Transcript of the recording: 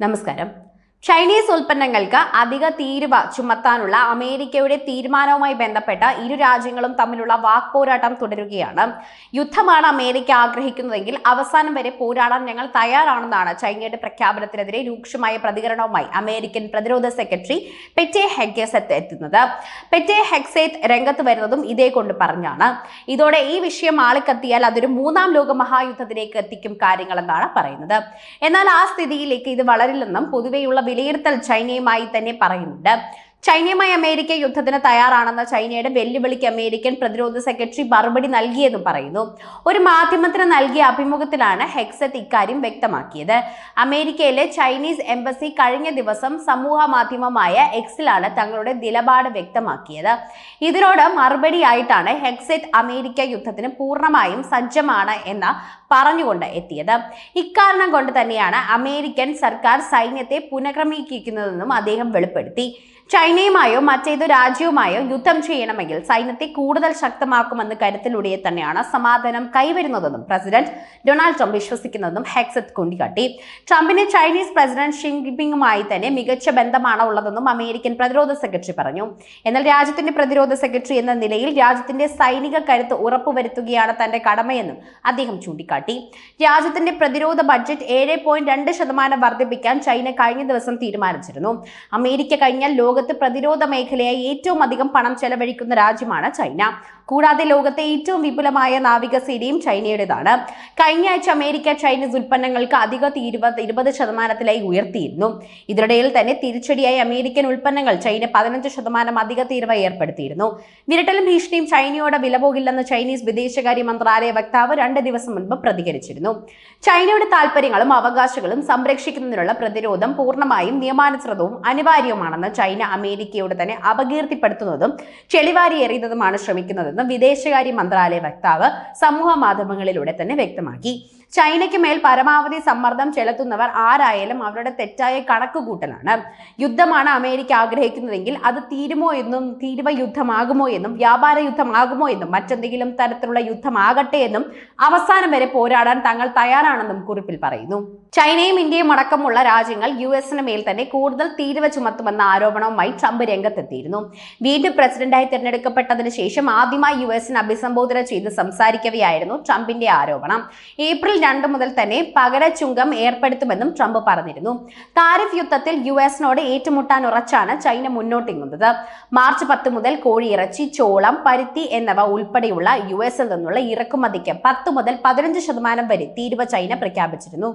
നമസ്കാരം. ചൈനീസ് ഉൽപ്പന്നങ്ങൾക്ക് അധിക തീരുവ ചുമത്താനുള്ള അമേരിക്കയുടെ തീരുമാനവുമായി ബന്ധപ്പെട്ട ഇരു രാജ്യങ്ങളും തമ്മിലുള്ള വാക്പോരാട്ടം തുടരുകയാണ്. യുദ്ധമാണ് അമേരിക്ക ആഗ്രഹിക്കുന്നതെങ്കിൽ അവസാനം വരെ പോരാടാൻ ഞങ്ങൾ തയ്യാറാണെന്നാണ് ചൈനയുടെ പ്രഖ്യാപനത്തിനെതിരെ രൂക്ഷമായ പ്രതികരണവുമായി അമേരിക്കൻ പ്രതിരോധ സെക്രട്ടറി പെറ്റെ ഹെഗ്സെത്ത് എത്തുന്നത്. പെറ്റെ ഹെക്സേത്ത് രംഗത്ത് വരുന്നതും ഇതേ കൊണ്ട് പറഞ്ഞാണ്. ഇതോടെ ഈ വിഷയം ആളിക്കത്തിയാൽ അതൊരു മൂന്നാം ലോക മഹായുദ്ധത്തിലേക്ക് എത്തിക്കും കാര്യങ്ങളെന്നാണ് പറയുന്നത്. എന്നാൽ ആ സ്ഥിതിയിലേക്ക് ഇത് വളരില്ലെന്നും പൊതുവെയുള്ള വിലയിരുത്തൽ ചൈനയുമായി തന്നെ പറയുന്നുണ്ട്. ചൈനയുമായി അമേരിക്ക യുദ്ധത്തിന് തയ്യാറാണെന്ന ചൈനയുടെ വെല്ലുവിളിക്ക് അമേരിക്കൻ പ്രതിരോധ സെക്രട്ടറി മറുപടി നൽകിയെന്നും പറയുന്നു. ഒരു മാധ്യമത്തിന് നൽകിയ അഭിമുഖത്തിലാണ് ഹെക്സത്ത് ഇക്കാര്യം വ്യക്തമാക്കിയത്. അമേരിക്കയിലെ ചൈനീസ് എംബസി കഴിഞ്ഞ ദിവസം സമൂഹ മാധ്യമമായ എക്സിലാണ് തങ്ങളുടെ നിലപാട് വ്യക്തമാക്കിയത്. ഇതിനോട് മറുപടിയായിട്ടാണ് ഹെക്സെറ്റ് അമേരിക്ക യുദ്ധത്തിന് പൂർണമായും സജ്ജമാണ് എന്ന പറഞ്ഞുകൊണ്ട് എത്തിയത്. ഇക്കാരണം കൊണ്ട് തന്നെയാണ് അമേരിക്കൻ സർക്കാർ സൈന്യത്തെ പുനഃക്രമീകരിക്കുന്നതെന്നും അദ്ദേഹം വെളിപ്പെടുത്തി. ചൈനയുമായോ മറ്റേതു രാജ്യവുമായോ യുദ്ധം ചെയ്യണമെങ്കിൽ സൈന്യത്തെ കൂടുതൽ ശക്തമാക്കുമെന്ന കരുത്തിലൂടെ തന്നെയാണ് സമാധാനം കൈവരുന്നതെന്നും പ്രസിഡന്റ് ഡൊണാൾഡ് ട്രംപ് വിശ്വസിക്കുന്നതെന്നും ഹെക്സത്ത് ചൂണ്ടിക്കാട്ടി. ട്രംപിന് ചൈനീസ് പ്രസിഡന്റ് ഷി തന്നെ മികച്ച ബന്ധമാണ് ഉള്ളതെന്നും അമേരിക്കൻ പ്രതിരോധ സെക്രട്ടറി പറഞ്ഞു. എന്നാൽ രാജ്യത്തിന്റെ പ്രതിരോധ സെക്രട്ടറി എന്ന നിലയിൽ രാജ്യത്തിന്റെ സൈനിക കരുത്ത് ഉറപ്പുവരുത്തുകയാണ് തന്റെ കടമയെന്നും അദ്ദേഹം ചൂണ്ടിക്കാട്ടി. രാജ്യത്തിന്റെ പ്രതിരോധ ബഡ്ജറ്റ് ഏഴ് പോയിന്റ് രണ്ട് ശതമാനം വർദ്ധിപ്പിക്കാൻ ചൈന കഴിഞ്ഞ ദിവസം തീരുമാനിച്ചിരുന്നു. അമേരിക്ക കഴിഞ്ഞാൽ ലോകത്ത് പ്രതിരോധ മേഖലയായി ഏറ്റവും അധികം പണം ചെലവഴിക്കുന്ന രാജ്യമാണ് ചൈന. കൂടാതെ ലോകത്തെ ഏറ്റവും വിപുലമായ നാവികസേനയും ചൈനയുടേതാണ്. കഴിഞ്ഞ ആഴ്ച അമേരിക്ക ചൈനീസ് ഉൽപ്പന്നങ്ങൾക്ക് അധിക തീരുവ ഇരുപത് ശതമാനത്തിലായി ഉയർത്തിയിരുന്നു. ഇതിനിടയിൽ തന്നെ തിരിച്ചടിയായി അമേരിക്കൻ ഉൽപ്പന്നങ്ങൾ ചൈന പതിനഞ്ച് ശതമാനം അധിക തീരുവ ഏർപ്പെടുത്തിയിരുന്നു. വിരട്ടലും ഭീഷണിയും ചൈനയോട് വിലപോകില്ലെന്ന് ചൈനീസ് വിദേശകാര്യ മന്ത്രാലയ വക്താവ് രണ്ട് ദിവസം മുൻപ് പ്രതികരിച്ചിരുന്നു. ചൈനയുടെ താൽപ്പര്യങ്ങളും അവകാശങ്ങളും സംരക്ഷിക്കുന്നതിനുള്ള പ്രതിരോധം പൂർണമായും നിയമാനുസൃതവും അനിവാര്യവുമാണെന്ന് ചൈന അമേരിക്കയോട് തന്നെ അപകീർത്തിപ്പെടുത്തുന്നതും ചെളിവാരി എറിയുന്നതുമാണ് ശ്രമിക്കുന്നതെന്ന് വിദേശകാര്യ മന്ത്രാലയ വക്താവ് സമൂഹ മാധ്യമങ്ങളിലൂടെ തന്നെ വ്യക്തമാക്കി. ചൈനയ്ക്ക് മേൽ പരമാവധി സമ്മർദ്ദം ചെലുത്തുന്നവർ ആരായാലും അവരുടെ തെറ്റായ കണക്കുകൂട്ടലാണ്. യുദ്ധമാണ് അമേരിക്ക ആഗ്രഹിക്കുന്നതെങ്കിൽ അത് തീരുമോ എന്നും തീരുവ യുദ്ധമാകുമോ എന്നും വ്യാപാര യുദ്ധമാകുമോ എന്നും മറ്റെന്തെങ്കിലും തരത്തിലുള്ള യുദ്ധമാകട്ടെ എന്നും അവസാനം വരെ പോരാടാൻ തങ്ങൾ തയ്യാറാണെന്നും കുറിപ്പിൽ പറയുന്നു. ചൈനയും ഇന്ത്യയും അടക്കമുള്ള രാജ്യങ്ങൾ യു എസിന് മേൽ തന്നെ കൂടുതൽ തീരുവ ചുമത്തുമെന്ന ആരോപണവുമായി ട്രംപ് രംഗത്തെത്തിയിരുന്നു. വീണ്ടും പ്രസിഡന്റായി തിരഞ്ഞെടുക്കപ്പെട്ടതിന് ശേഷം ആദ്യമായി യു എസിന് അഭിസംബോധന ചെയ്ത് സംസാരിക്കവെയായിരുന്നു ട്രംപിന്റെ ആരോപണം. ഏപ്രിൽ രണ്ട് മുതൽ തന്നെ പകര ചുങ്കം ഏർപ്പെടുത്തുമെന്നും ട്രംപ് പറഞ്ഞിരുന്നു. താരിഫ് യുദ്ധത്തിൽ യു എസിനോട് ഏറ്റുമുട്ടാൻ ഉറച്ചാണ് ചൈന മുന്നോട്ടിങ്ങുന്നത്. മാർച്ച് പത്ത് മുതൽ കോഴിയിറച്ചി ചോളം പരുത്തി എന്നിവ ഉൾപ്പെടെയുള്ള യു എസിൽ നിന്നുള്ള ഇറക്കുമതിക്ക് പത്ത് മുതൽ പതിനഞ്ച് ശതമാനം വരെ തീരുവ ചൈന പ്രഖ്യാപിച്ചിരുന്നു.